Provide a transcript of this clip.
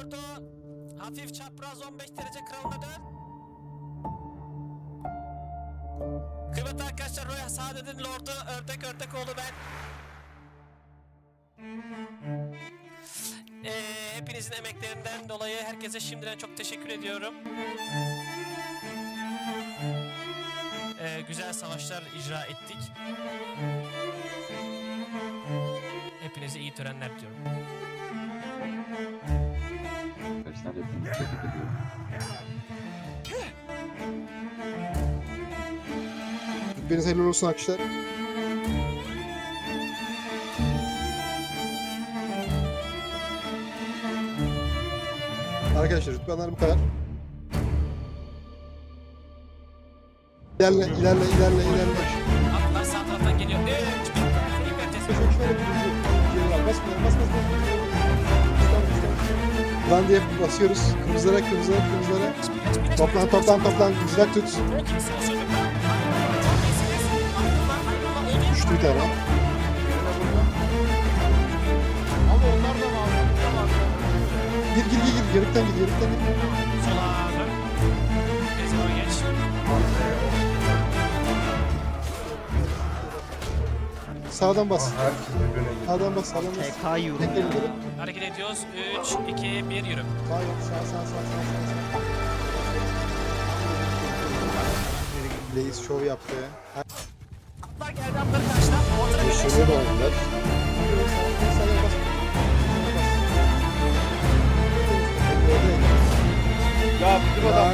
Lordo. Hafif çapraz 15 derece kralına dön. Kıymetli arkadaşlar Roy Saadet'in Lord'u Ördek Ördekoğlu ben. Ee, hepinizin emeklerinden dolayı herkese şimdiden çok teşekkür ediyorum. Ee, güzel savaşlar icra ettik. Hepinize iyi törenler diliyorum. Arkadaşlar hepinizi tebrik ediyorum. Deniz helal olsun arkadaşlar. Arkadaşlar rütbenler bu kadar. İlerle, ilerle, ilerle, ilerle. Lan diye basıyoruz. Kırmızılara, kırmızılara, kırmızılara. Toplan, toplan, toplan. Kızlar tut. Düştü bir tane. Gir, gir, gir, gir. Yarıktan gir, yarıktan gir. Sola Sağdan bas. Sağdan bas, sağdan bas. TK yorum Tek ya. elleri. Hareket ediyoruz. 3, 2, 1 yürü. Sağ yok, sağ, sağ, sağ, sağ, sağ. Blaze show yaptı. Atlar geldi atları karşıla. Ortada bir Şöyle de oldular. Ya bizim adam